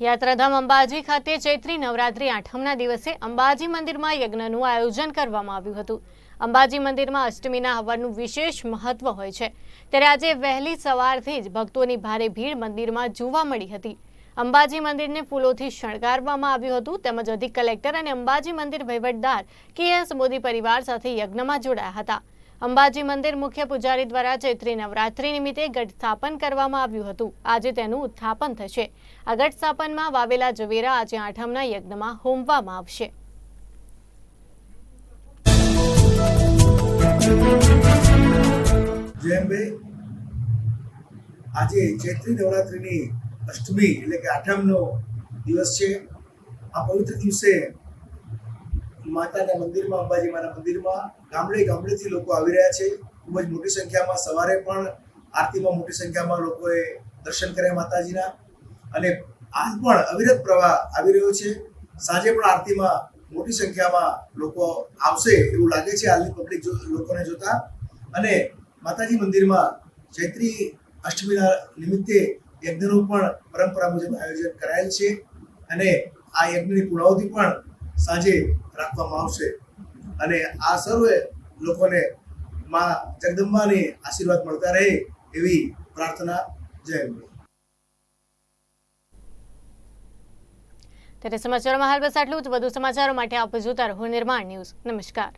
યાત્રાધામ અંબાજી ખાતે ચૈત્રી નવરાત્રી આઠમના દિવસે અંબાજી મંદિરમાં યજ્ઞનું આયોજન કરવામાં આવ્યું હતું. અંબાજી મંદિરમાં અષ્ટમીના હવનનું વિશેષ મહત્વ હોય છે. ત્યારે આજે વહેલી સવારથી જ ભક્તોની ભારે ભીડ મંદિરમાં જોવા મળી હતી. અંબાજી મંદિરને ફૂલોથી શણગારવામાં આવ્યું હતું. તેમજ અધિક કલેક્ટર અને અંબાજી મંદિર વહીવટદાર કે એસ મોદી પરિવાર સાથે યજ્ઞમાં જોડાયા હતા. અંબાજી મંદિર મુખ્ય પૂજારી દ્વારા ચૈત્રી નવરાત્રી નિમિત્તે ગઢ સ્થાપન કરવામાં આવ્યું હતું. આજે તેનું ઉત્થાપન થશે. આ ગઢ સ્થાપનમાં વાવેલા જવેરા આજે આઠમના યજ્ઞમાં હોમવામાં આવશે. આજે ચૈત્રી નવરાત્રીની અષ્ટમી એટલે કે આઠમનો દિવસ છે. આ પવિત્ર દિવસે માતાના મંદિરમાં, અંબાજી માના મંદિરમાં ગામડે ગામડેથી લોકો આવી રહ્યા છે. ખૂબ જ મોટી સંખ્યામાં સવારે પણ આરતીમાં મોટી સંખ્યામાં લોકોએ દર્શન કર્યા માતાજીના. અને આજ પણ અવિરત પ્રવાહ આવી રહ્યો છે. સાંજે પણ આરતીમાં મોટી સંખ્યામાં લોકો આવશે એવું લાગે છે હાલની પબ્લિક લોકોને જોતા. અને માતાજી મંદિરમાં ચૈત્રી અષ્ટમીના નિમિત્તે યજ્ઞનું પણ પરંપરા મુજબ આયોજન કરાયેલ છે. અને આ યજ્ઞની પૂર્ણાવધિ પણ સાંજે રાખવામાં આવશે. અને આ સર્વે લોકોને માં જગદંબાની આશીર્વાદ મળતા રહે એવી પ્રાર્થના જય ત્યારે સમાચારોમાં હાલ બસ આટલું જ. વધુ સમાચારો માટે આપ જોતા રહો નિર્માણ ન્યૂઝ. નમસ્કાર.